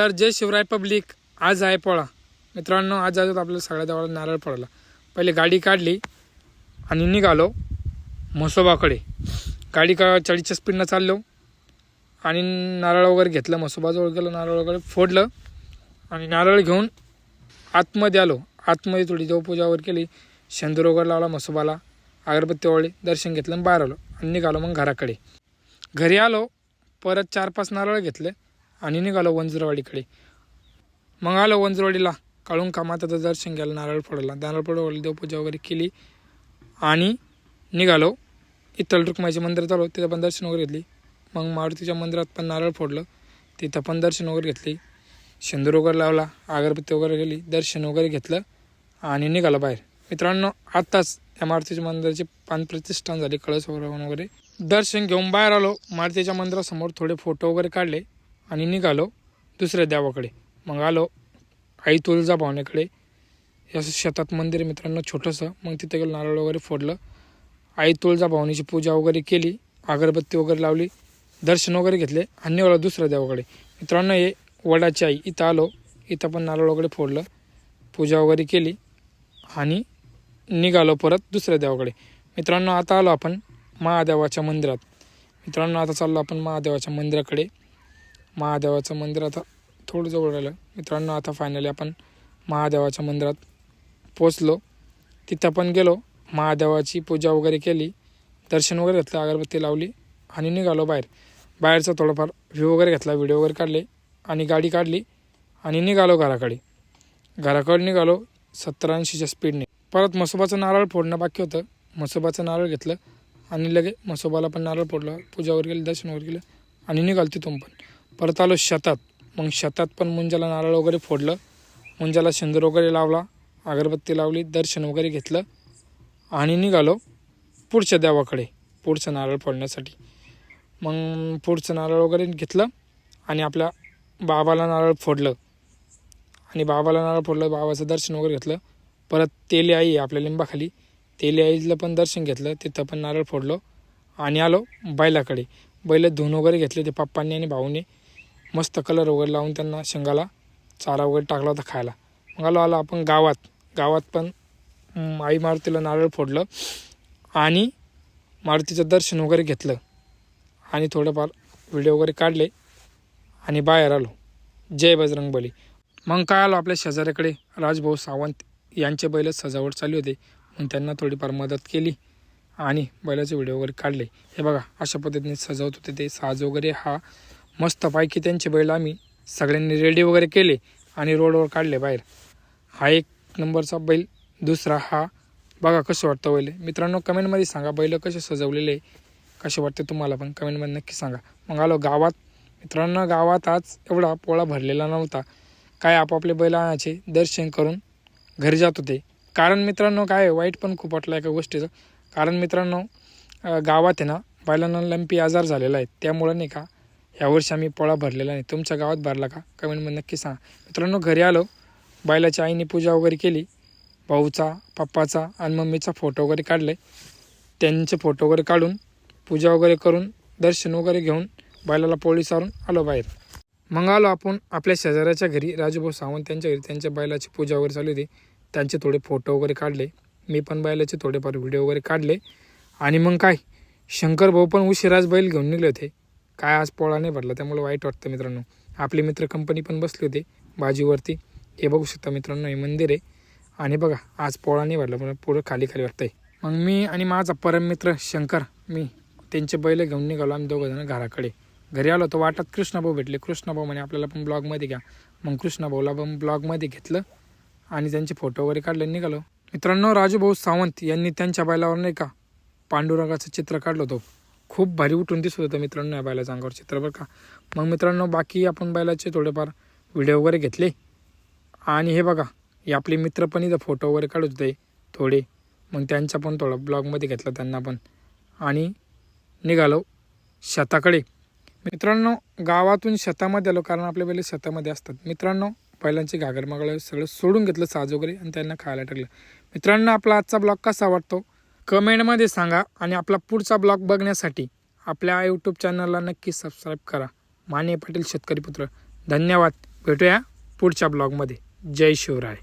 तर जय शिवराय पब्लिक. आज आहे पोळा. मित्रांनो आज आज आपल्याला सगळ्या जवळ नारळ पडला. पहिले गाडी काढली आणि निघालो म्हसोबाकडे. गाडी का चाळीसच्या स्पीडनं चाललो आणि नारळ वगैरे घेतलं. म्हसोबाजवळ गेलो नारळ वगैरे फोडलं आणि नारळ घेऊन आतमध्ये आलो. आतमध्ये थोडी देवपूजा वगैरे केली. शेंदूर वगैरे लावला म्हसोबाला. अगरबत्ती ओळी दर्शन घेतलं आणि बाहेर आलो आणि निघालो मग घराकडे. घरी आलो परत चार पाच नारळ घेतले. आणि निघालो वंजरवाडीकडे. मग आलो वंजरवाडीला. काळून कामाचं दर्शन घ्यायला नारळ फोडला नारळ फोडवलं देवपूजा वगैरे केली आणि निघालो. इथल रुक्माईच्या मंदिरात आलो. तिथं पण दर्शन वगैरे घेतली. मग मारुतीच्या मंदिरात पण नारळ फोडलं. तिथं पण दर्शन वगैरे घेतली. शेंदूर वगैरे लावला. अगरबत्ती वगैरे गेली दर्शन वगैरे घेतलं आणि निघालो बाहेर. मित्रांनो आत्ताच या मारुतीच्या मंदिराची पानप्रतिष्ठान झाली. कळस वगैरे वगैरे. दर्शन घेऊन बाहेर आलो. मारुतीच्या मंदिरासमोर थोडे फोटो वगैरे काढले. आणि निघालो दुसऱ्या देवाकडे. मग आलो आई तुळजा भावनेकडे असं शेतात मंदिर मित्रांनो छोटंसं. मग तिथे गेलो नारळ वगैरे फोडलं. आई तुळजा भावनीची पूजा वगैरे केली अगरबत्ती वगैरे लावली दर्शन वगैरे घेतले आणि निघालो दुसऱ्या देवाकडे. मित्रांनो हे वडाची आई इथं आलो इथं पण नारळ वगैरे फोडलं पूजा वगैरे केली आणि निघालो परत दुसऱ्या देवाकडे. मित्रांनो आता आलो आपण महादेवाच्या मंदिरात. मित्रांनो आता चाललो आपण महादेवाच्या मंदिराकडे. महादेवाचं मंदिर आता थोडं जवळ राहिलं. मित्रांनो आता फायनली आपण महादेवाच्या मंदिरात पोचलो तिथं पण गेलो. महादेवाची पूजा वगैरे केली. दर्शन वगैरे घेतलं अगरबत्ती लावली आणि निघालो बाहेर. बाहेरचा थोडंफार व्ह्यू वगैरे घेतला व्हिडिओ वगैरे काढले आणि गाडी काढली आणि निघालो घराकडे. घराकडे निघालो सत्तर ऐंशीच्या स्पीडने परत मसोबाचं नारळ फोडणं बाकी होतं. मसोबाचं नारळ घेतलं आणि लगे मसोबाला पण नारळ फोडलं. पूजा वगैरे केली दर्शन वगैरे केलं आणि निघालो तिथून पण. परत आलो शेतात. मग शेतात पण मुंजाला नारळ वगैरे फोडलं. मुंजाला शेंदूर वगैरे लावला. अगरबत्ती लावली दर्शन वगैरे घेतलं. आणि निघालो पुढच्या देवाकडे पुढचं नारळ फोडण्यासाठी. मग पुढचं नारळ वगैरे घेतलं आणि आपल्या बाबाला नारळ फोडलं. आणि बाबाला नारळ फोडलं बाबाचं दर्शन वगैरे घेतलं. परत तेली आई आहे आपल्या लिंबाखाली. तेली आईला पण दर्शन घेतलं तिथं पण नारळ फोडलो. आणि आलो बैलाकडे. बैल धुवून वगैरे घेतले ते पप्पांनी आणि भाऊने. मस्त कलर वगैरे लावून त्यांना शेंगाला चारा वगैरे टाकला होता खायला. मग आलो आलो आपण गावात. गावात पण आई मारुतीला नारळ फोडलं आणि मारुतीचं दर्शन वगैरे घेतलं. आणि थोडंफार व्हिडिओ वगैरे काढले आणि बाहेर आलो. जय बजरंग बली. मग काय आलो आपल्या शेजाऱ्याकडे? राजभाऊ सावंत यांचे बैल सजावट चालू होते. मग त्यांना थोडीफार मदत केली आणि बैलाचे व्हिडिओ वगैरे काढले. हे बघा अशा पद्धतीने सजवत होते ते. साज वगैरे हा मस्तपैकी त्यांचे बैल आम्ही सगळ्यांनी रेडी वगैरे केले आणि रोडवर काढले बाहेर. हा एक नंबरचा बैल दुसरा हा. बघा कसं वाटतं बैल. मित्रांनो कमेंटमध्ये सांगा बैल कसे सजवलेले कसे वाटते तुम्हाला पण कमेंटमध्ये नक्की सांगा. मग आलो गावात. मित्रांनो गावात आज एवढा पोळा भरलेला नव्हता. काय आपापले बैल आणायचे दर्शन करून घरी जात होते. कारण मित्रांनो काय वाईट पण खूप वाटलं एका गोष्टीचं. कारण मित्रांनो गावात आहे ना बैलांना लंपी आजार झालेला आहे. त्यामुळं नाही का यावर्षी आम्ही पोळा भरलेला नाही. तुमच्या गावात भरला का? कमेंटमध्ये नक्की सांगा. मित्रांनो घरी आलो. बैलाच्या आईने पूजा वगैरे केली. भाऊचा पप्पाचा आणि मम्मीचा फोटो वगैरे काढले. त्यांचे फोटो वगैरे काढून पूजा वगैरे करून दर्शन वगैरे घेऊन बैलाला पोळी सारून आलो बाहेर. मग आलो आपण आपल्या शेजाऱ्याच्या घरी. राजूभाऊ सावंत त्यांच्या घरी. त्यांच्या बैलाची पूजा वगैरे चालू होती. त्यांचे थोडे फोटो वगैरे काढले. मी पण बैलाचे थोडेफार व्हिडिओ वगैरे काढले. आणि मग काय? शंकर भाऊ पण उशिराच बैल घेऊन निघले होते. काय आज पोळा नाही भरला त्यामुळे वाईट वाटतं मित्रांनो. आपले मित्र कंपनी पण बसले होते बाजूवरती. हे बघू शकता मित्रांनो हे मंदिर आहे. आणि बघा आज पोळा नाही भरला पण पुढं खाली खाली वाटतंय. मग मी आणि माझा परम मित्र शंकर मी त्यांचे बैल घेऊन निघालो आम्ही दोघं जण घराकडे. घरी आलो तर वाटत कृष्णाभाऊ भेटले. कृष्णाभाऊ म्हणे आपल्याला पण ब्लॉगमध्ये घ्या. मग कृष्णाभाऊला पण ब्लॉगमध्ये घेतलं आणि त्यांचे फोटो वगैरे काढले निघालो. मित्रांनो राजूभाऊ सावंत यांनी त्यांच्या बैलावर नाही का पांडुरंगाचं चित्र काढलं होतं. खूप भारी उठून दिसत होतं मित्रांनो या बैलाच्या अंगावर चित्र बरं का. मग मित्रांनो बाकी आपण बैलाचे थोडेफार व्हिडिओ वगैरे घेतले. आणि हे बघा हे आपले मित्र पण इथं फोटो वगैरे काढत होते थोडे. मग त्यांचा पण थोडा ब्लॉगमध्ये घेतला त्यांना पण. आणि निघालो शेताकडे. मित्रांनो गावातून शेतामध्ये आलो कारण आपले बैल शेतामध्ये असतात. मित्रांनो बैलांचे घागरमागळ सगळं सोडून घेतलं साज वगैरे आणि त्यांना खायला टाकलं. मित्रांनो आपला आजचा ब्लॉग कसा वाटतो? कमेंटमध्ये सांगा आणि आपला पुढचा ब्लॉग बघण्यासाठी आपल्या यूट्यूब चॅनलला नक्की सबस्क्राईब करा. माने पाटील शेतकरी पुत्र. धन्यवाद. भेटूया पुढच्या ब्लॉगमध्ये. जय शिवराय.